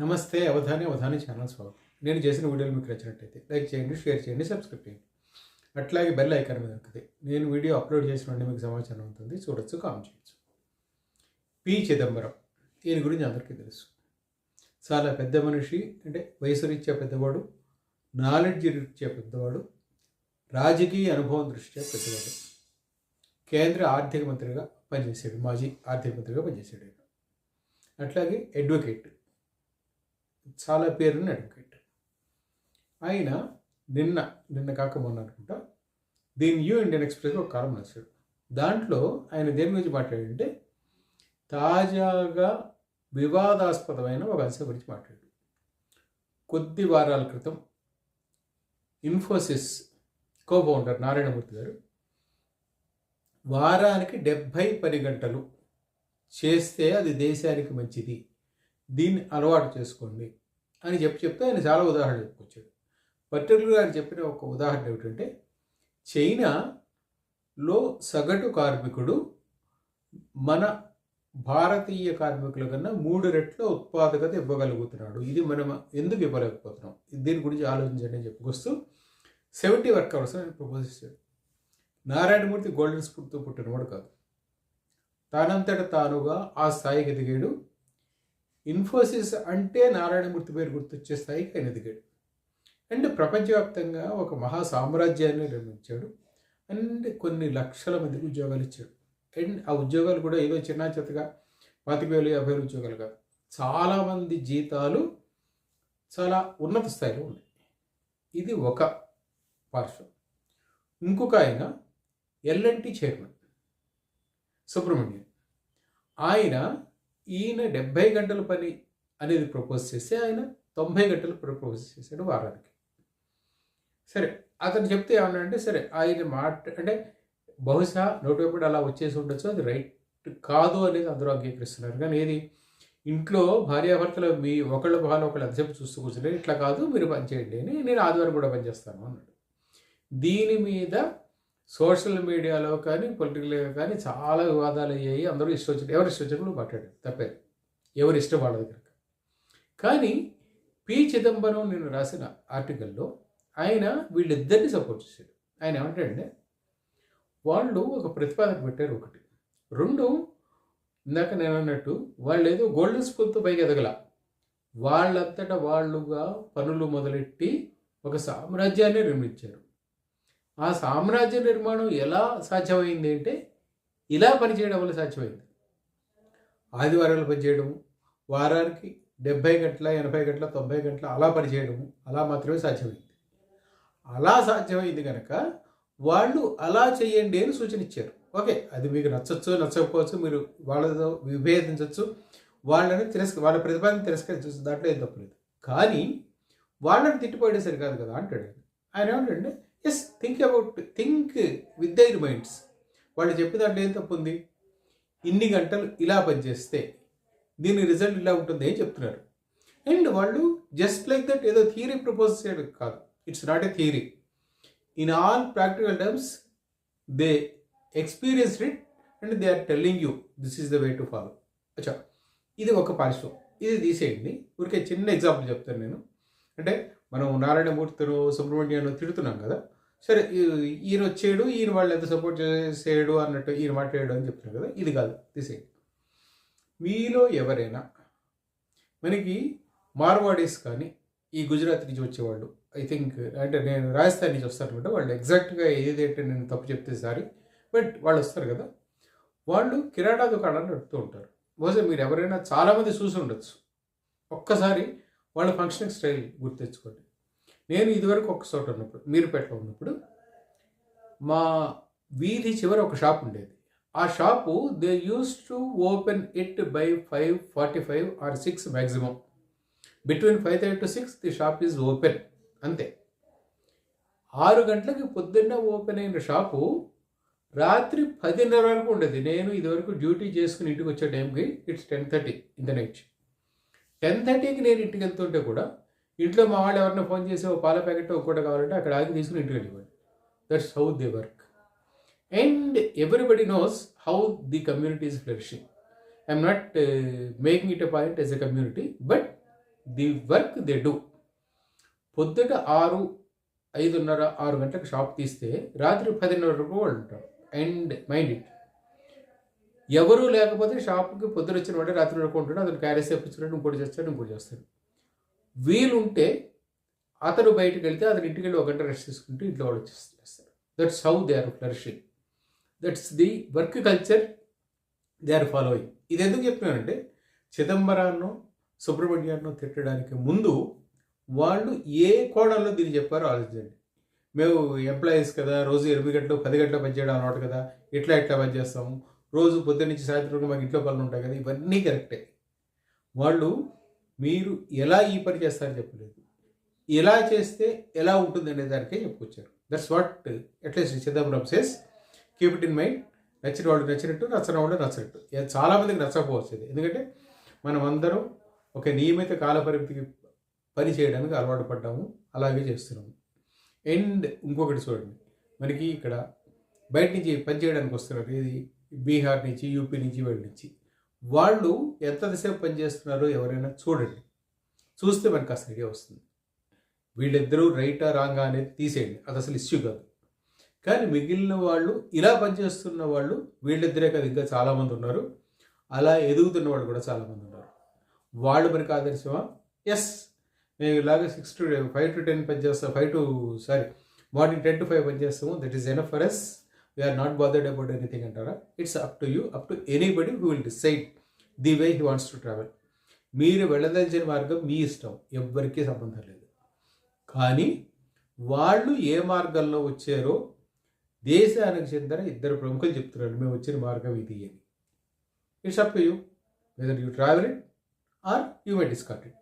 నమస్తే అవధాని అవధాని ఛానల్ స్వాగతం. నేను చేసిన వీడియోలు మీకు నచ్చినట్టయితే లైక్ చేయండి షేర్ చేయండి సబ్స్క్రైబ్ చేయండి. అట్లాగే బెల్ ఐకాన్ మీద నొక్కితే నేను వీడియో అప్లోడ్ చేసిన మీకు సమాచారం ఉంటుంది చూడొచ్చు కామెంట్ చేయొచ్చు. పి. చిదంబరం ఈయన గురించి అందరికీ తెలుసు. చాలా పెద్ద మనిషి అంటే వయసు రీత్యా పెద్దవాడు నాలెడ్జ్ రీత్యా పెద్దవాడు రాజకీయ అనుభవం దృష్ట్యా పెద్దవాడు. కేంద్ర ఆర్థిక మంత్రిగా పనిచేశాడు మాజీ ఆర్థిక మంత్రిగా పనిచేశాడు అట్లాగే అడ్వకేట్ చాలా పేరున్న అడ్వకేట్ ఆయన నిన్న నిన్న కాక మొన్న అనుకుంటా దీని న్యూ ఇండియన్ ఎక్స్ప్రెస్లో ఒక కాలం రాశాడు. దాంట్లో ఆయన దేని గురించి మాట్లాడంటే తాజాగా వివాదాస్పదమైన ఒక అంశం గురించి మాట్లాడాడు. కొద్ది వారాల క్రితం ఇన్ఫోసిస్ కో ఫౌండర్ నారాయణమూర్తి గారు వారానికి డెబ్భై పని గంటలు చేస్తే అది దేశానికి మంచిది. దీన్ని అలవాటు చేసుకోండి. అని చెప్పి చెప్తే ఆయన చాలా ఉదాహరణ చెప్పుకొచ్చాడు పర్టికులర్గా ఆయన చెప్పిన ఒక ఉదాహరణ ఏమిటంటే చైనాలో సగటు కార్మికుడు మన భారతీయ కార్మికుల కన్నా మూడు రెట్ల ఉత్పాదకత ఇవ్వగలుగుతున్నాడు. ఇది మనం ఎందుకు ఇవ్వలేకపోతున్నాం? దీని గురించి ఆలోచించండి అని చెప్పుకొస్తూ సెవెంటీ వర్క్ అవర్స్ అని ప్రపోజ్ చేశాడు. నారాయణమూర్తి గోల్డెన్ స్పూన్తో పుట్టినవాడు కాదు. తానంతట తానుగా ఆ స్థాయికి ఎదిగాడు. ఇన్ఫోసిస్ అంటే నారాయణమూర్తి పేరు గుర్తొచ్చే స్థాయికి ఆయన ఎదిగాడు అండ్ ప్రపంచవ్యాప్తంగా ఒక మహా సామ్రాజ్యాన్ని నిర్మించాడు. అండ్ కొన్ని లక్షల మందికి ఉద్యోగాలు ఇచ్చాడు. అండ్ ఆ ఉద్యోగాలు కూడా ఏదో చిన్న చెత్తగా పాతిక వేలు యాభై వేలు ఉద్యోగాలు కాదు. చాలామంది జీతాలు చాలా ఉన్నత స్థాయిలో ఉన్నాయి. ఇది ఒక పార్శ్వం. ఇంకొక ఆయన ఎల్ఎన్టీ చైర్మన్ సుబ్రహ్మణ్యం. ఆయన ఈయన డెబ్భై గంటల పని అనేది ప్రపోజ్ చేస్తే ఆయన తొంభై గంటలు ప్రపోజ్ చేశాడు వారానికి. సరే అతను చెప్తే ఏమన్నా అంటే సరే ఆయన మాట అంటే బహుశా నోటివైపు అలా వచ్చేసి ఉండొచ్చు అది రైట్ కాదు అనేది అందరూ అంగీకరిస్తున్నారు. కానీ ఏది? ఇంట్లో భార్యాభర్తలు మీ ఒకళ్ళ బాగా ఒకళ్ళు ఎంతసేపు చూస్తూ కూర్చుంటే ఇట్లా కాదు మీరు పని చేయండి అని నేను ఆదివారం కూడా పనిచేస్తాను అన్నాడు. దీని మీద సోషల్ మీడియాలో కానీ పొలిటికల్గా కానీ చాలా వివాదాలు అయ్యాయి. అందరూ ఇష్టం వచ్చిన ఎవరు ఇష్టం వచ్చినప్పుడు మాట్లాడారు తప్పేది. ఎవరు ఇష్టం వాళ్ళ దగ్గర? కానీ పి. చిదంబరం నేను రాసిన ఆర్టికల్లో ఆయన వీళ్ళిద్దరిని సపోర్ట్ చేశాడు. ఆయన ఏమంటాడంటే వాళ్ళు ఒక ప్రతిపాదన పెట్టారు ఒకటి. రెండు ఇందాక నేను అన్నట్టు వాళ్ళు ఏదో గోల్డెన్ స్పూన్తో పైకి ఎదగల. వాళ్ళంతటా వాళ్ళుగా పనులు మొదలెట్టి ఒక సామ్రాజ్యాన్ని నిర్మించారు. ఆ సామ్రాజ్య నిర్మాణం ఎలా సాధ్యమైంది అంటే ఇలా పనిచేయడం వల్ల సాధ్యమైంది. ఆదివారాలు పనిచేయడము వారానికి డెబ్బై గంటల ఎనభై గంటల తొంభై గంటల అలా పనిచేయడము అలా మాత్రమే సాధ్యమైంది. అలా సాధ్యమైంది కనుక వాళ్ళు అలా చేయండి అని సూచన ఇచ్చారు ఓకే అది మీకు నచ్చచ్చు నచ్చకపోవచ్చు మీరు వాళ్ళతో విభేదించవచ్చు వాళ్ళని తిరస్క వాళ్ళ ప్రతిపాదన తిరస్కరించవచ్చు దాంట్లో ఏం తప్పలేదు కానీ వాళ్ళని తిట్టిపోయేసరి సరికాదు కదా అంటాడు ఆయన. ఆయన ఏమంటాడంటే yes think about think with their minds వాళ్ళు చెప్పిన దాంట్లో ఏం తప్పు ఉంది ఇన్ని గంటలు ఇలా పనిచేస్తే దీని రిజల్ట్ ఇలా ఉంటుంది అని చెప్తున్నారు. అండ్ వాళ్ళు జస్ట్ లైక్ దట్ ఏదో థియరీ ప్రపోజ్ చేయడం కాదు. It's not a theory in all practical terms they experience it and they are telling you this is the way to follow అచ్చా ఇది ఒక పార్శ్వం ఇది తీసేయండి. ఊరికే చిన్న ఎగ్జాంపుల్ చెప్తాను నేను. అంటే మనం నారాయణమూర్తిను సుబ్రహ్మణ్యాన్ని తిడుతున్నాం కదా. సరే ఈయన వచ్చేడు ఈయన వాళ్ళు ఎంత సపోర్ట్ చేసేయడు అన్నట్టు ఈయన మాట్లాడాడు అని చెప్తున్నారు కదా. ఇది కాదు తీసేయండి మీలో ఎవరైనా మనకి మార్వాడీస్ కానీ ఈ గుజరాత్ నుంచి వచ్చేవాళ్ళు ఐ థింక్ అంటే నేను రాజస్థాన్ నుంచి వస్తాను అనమాట వాళ్ళు ఎగ్జాక్ట్గా ఏదైతే నేను తప్పు చెప్తే సారీ బట్ వాళ్ళు వస్తారు కదా. వాళ్ళు కిరాణా దుకాణాన్ని నడుపుతూ ఉంటారు. బహుశా మీరు ఎవరైనా చాలామంది చూసి ఉండొచ్చు. ఒక్కసారి వాళ్ళ ఫంక్షనింగ్ స్టైల్ గుర్తెచ్చుకోండి నేను ఇదివరకు ఒక చోట ఉన్నప్పుడు మీరుపేటలో ఉన్నప్పుడు మా వీధి చివర ఒక షాప్ ఉండేది. ఆ shop they use to open it by five forty five or six maximum between five thirty to six the shop is open అంతే. ఆరు గంటలకి పొద్దున్న ఓపెన్ అయిన షాపు రాత్రి పదిన్నర వరకు ఉండేది. నేను ఇదివరకు డ్యూటీ చేసుకుని ఇంటికి వచ్చే టైంకి it's ten thirty in the night ten థర్టీకి నేను ఇంటికి వెళ్తుంటే కూడా ఇంట్లో మా వాళ్ళు ఎవరైనా ఫోన్ చేసి ఓ పాల ప్యాకెట్ ఒక కావాలంటే అక్కడ ఆగి తీసుకుని ఇంటికి వెళ్ళిపోండి that's how they work and everybody knows how the community is flourishing I'm not making it a point as a community but the work they do పొద్దుట ఆరు ఐదున్నర ఆరు గంటలకు షాప్ తీస్తే రాత్రి పదిన్నర వరకు వాళ్ళు ఉంటారు. అండ్ మైండ్ ఇట్ ఎవరూ లేకపోతే షాప్కి పొద్దున వచ్చిన వాడే రాత్రి వరకు ఉంటాడు అతను క్యారేజ్ తెప్పించుకుంటాడు ఇంకోటి చేస్తాడు ఇంకోటి చేస్తాడు. వీలుంటే అతను బయటకు వెళ్తే అతను ఇంటికి వెళ్ళి ఒక గంట రెస్ట్ తీసుకుంటూ ఇంట్లో వాళ్ళు చేస్తారు that's how they are flourishing that's the work culture they are following ఇది ఎందుకు చెప్తున్నానంటే చిదంబరాన్నో సుబ్రహ్మణ్యాన్నో తిట్టడానికి ముందు వాళ్ళు ఏ కోణంలో దీన్ని చెప్పారో ఆలోచించండి. మేము ఎంప్లాయీస్ కదా రోజు ఎనిమిది గంటలు పది గంటలు పనిచేయడం అనమాట కదా ఇట్లా ఇట్లా పనిచేస్తాము రోజు పొద్దున్న నుంచి సాయంత్రం వరకు మాకు ఇంట్లో పనులు ఉంటాయి కదా ఇవన్నీ కరెక్టే. వాళ్ళు మీరు ఎలా ఈ పని చేస్తారని చెప్పలేదు. ఎలా చేస్తే ఎలా ఉంటుంది అనే దానికే చెప్పుకొచ్చారు. That's what at least Chidambaram says keep it in mind నచ్చిన వాళ్ళు నచ్చినట్టు నచ్చిన వాళ్ళు నచ్చినట్టు. చాలామందికి నచ్చకపోవచ్చు ఇది ఎందుకంటే మనం అందరం ఒక నియమిత కాలపరిమితికి పని చేయడానికి అలవాటు పడ్డాము అలాగే చేస్తున్నాము. అండ్ ఇంకొకటి చూడండి. మనకి ఇక్కడ బయట నుంచి పని చేయడానికి వస్తున్నారు. ఇది బీహార్ నుంచి యూపీ నుంచి వీళ్ళ నుంచి. వాళ్ళు ఎంతసేపు పనిచేస్తున్నారో ఎవరైనా చూడండి. చూస్తే మనకు అసలు ఐడియా వస్తుంది. వీళ్ళిద్దరూ రైటా రాంగా అనేది తీసేయండి. అది అసలు ఇష్యూ కాదు. కానీ మిగిలిన వాళ్ళు ఇలా పనిచేస్తున్న వాళ్ళు వీళ్ళిద్దరే కాదు. ఇంకా చాలామంది ఉన్నారు. అలా ఎదుగుతున్న వాళ్ళు కూడా చాలామంది ఉన్నారు. వాళ్ళు మనకు ఆదర్శమా? ఎస్ మేము ఇలాగ six to five to ten పనిచేస్తాం. Five to sorry morning ten to five పనిచేస్తాము. That is enough for us we're not bothered about anything అంటారా? It's up to you up to anybody who will decide the way he wants to travel మీరు వెళ్ళదలిచిన మార్గం మీ ఇష్టం ఎవ్వరికీ సంబంధం లేదు. కానీ వాళ్ళు ఏ మార్గంలో వచ్చారో దేశానికి చెందిన ఇద్దరు ప్రముఖులు చెప్తున్నారు మేము వచ్చిన మార్గం ఇది అని. It's up to you whether you travel it or you may discard it